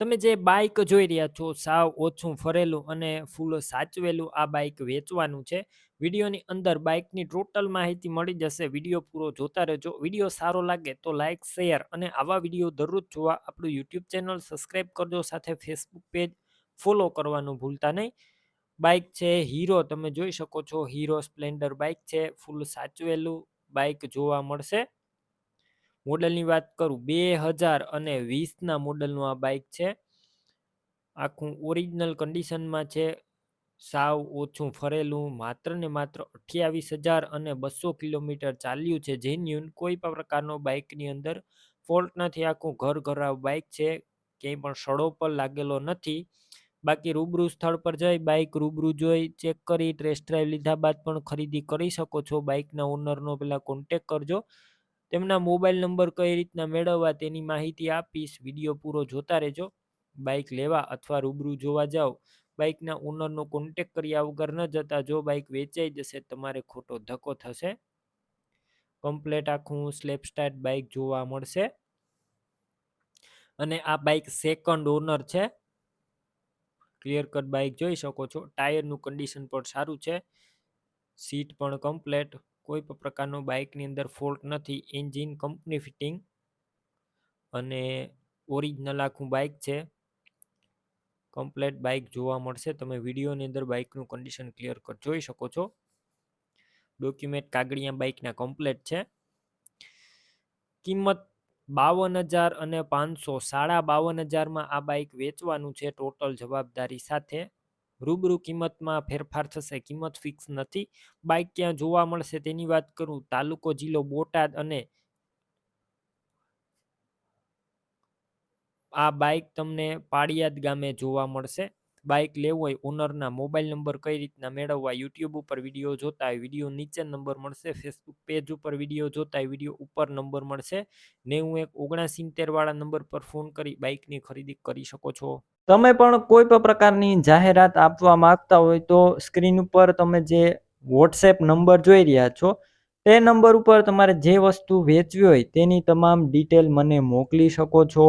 તમે જે બાઇક જોઈ રહ્યા છો, સાવ ઓછું ફરેલું અને ફૂલ સાચવેલું આ બાઇક વેચવાનું છે. વિડીયોની અંદર બાઇકની ટોટલ માહિતી મળી જશે. વીડિયો પૂરો જોતા રહેજો. વીડિયો સારો લાગે તો લાઇક શેર અને આવા વીડિયો દરરોજ જોવા આપણું યુટ્યુબ ચેનલ સબસ્ક્રાઈબ કરજો. સાથે ફેસબુક પેજ ફોલો કરવાનું ભૂલતા નહીં. બાઇક છે હીરો તમે જોઈ શકો છો. હીરો સ્પ્લેન્ડર બાઇક છે ફૂલ સાચવેલું બાઇક જોવા મળશે. મોડલની વાત કરું, બે હજાર અને વીસના મોડલનું આ બાઇક છે. આખું ઓરિજિનલ કન્ડિશનમાં છે. સાવ ઓછું ફરેલું, માત્ર ને માત્ર અઠ્યાવીસ હજાર અને બસો કિલોમીટર ચાલ્યું છે. જેન્યુન કોઈ પણ પ્રકારનો બાઇકની અંદર ફોલ્ટ નથી. આખું ઘર ઘરાવ બાઇક છે. ક્યાંય પણ સડો પર લાગેલો નથી. બાકી રૂબરૂ સ્થળ પર જઈ બાઇક રૂબરૂ જોઈ ચેક કરી ટેસ્ટ ડ્રાઈવ લીધા બાદ પણ ખરીદી કરી શકો છો. બાઇકના ઓનરનો પહેલાં કોન્ટેક કરજો. તેમના મોબાઈલ નંબર કઈ રીતના મેળવવા તેની માહિતી આપીશ. વીડિયો પૂરો જોતા રહેજો. બાઇક લેવા અથવા રૂબરૂ જોવા જાઓ. બાઇકના ઓનરનો કોન્ટેક કર્યા વગર ન જતા જો બાઇક વેચાઈ જશે તમારે ખોટો ધક્કો થશે. કમ્પ્લેટ આખું સ્લેપ સ્ટાર્ટ બાઇક જોવા મળશે. અને આ બાઇક સેકન્ડ ઓનર છે. ક્લિયર કટ બાઇક જોઈ શકો છો. ટાયરનું કન્ડિશન પણ સારું છે. સીટ પણ કમ્પ્લેટ કોઈ પણ પ્રકારનો બાઇકની અંદર ફોલ્ટ નથી, એન્જિન, કંપની ફિટિંગ અને ઓરિજિનલ આખું બાઇક છે. કમ્પ્લેટ બાઇક જોવા મળશે. તમે વિડીયોની અંદર બાઇકનું કન્ડિશન ક્લિયર જોઈ શકો છો. ડોક્યુમેન્ટ કાગળિયા બાઇકના કમ્પ્લેટ છે. કિંમત બાવન હજાર અને પાંચસો સાડા બાવન હજારમાં આ બાઇક વેચવાનું છે ટોટલ જવાબદારી સાથે. રૂબરૂ કિંમતમાં ફેરફાર થશે, કિંમત ફિક્સ નથી. બાઇક ક્યાં જોવા મળશે તેની વાત કરું, તાલુકો, જિલ્લો, બોટાદ અને આ બાઇક તમને પાળિયાદ ગામે જોવા મળશે. બાઇક લેવું હોય, ઓનરના મોબાઈલ નંબર કઈ રીતના મેળવવા, યુટ્યુબ ઉપર વીડિયો જોતા હોય, વીડિયો નીચે નંબર મળશે, ફેસબુક પેજ ઉપર વીડિયો જોતા હોય, વીડિયો ઉપર નંબર મળશે નેવું એક ઓગણસિત્તેર વાળા નંબર પર ફોન કરી બાઇકની ખરીદી કરી શકો છો. તમે પણ કોઈ પણ પ્રકારની જાહેરાત આપવા માંગતા હોય તો સ્ક્રીન ઉપર તમે જે વોટ્સએપ નંબર જોઈ રહ્યા છો, તે નંબર ઉપર તમારે જે વસ્તુ વેચવી હોય તેની તમામ ડિટેલ મને મોકલી શકો છો.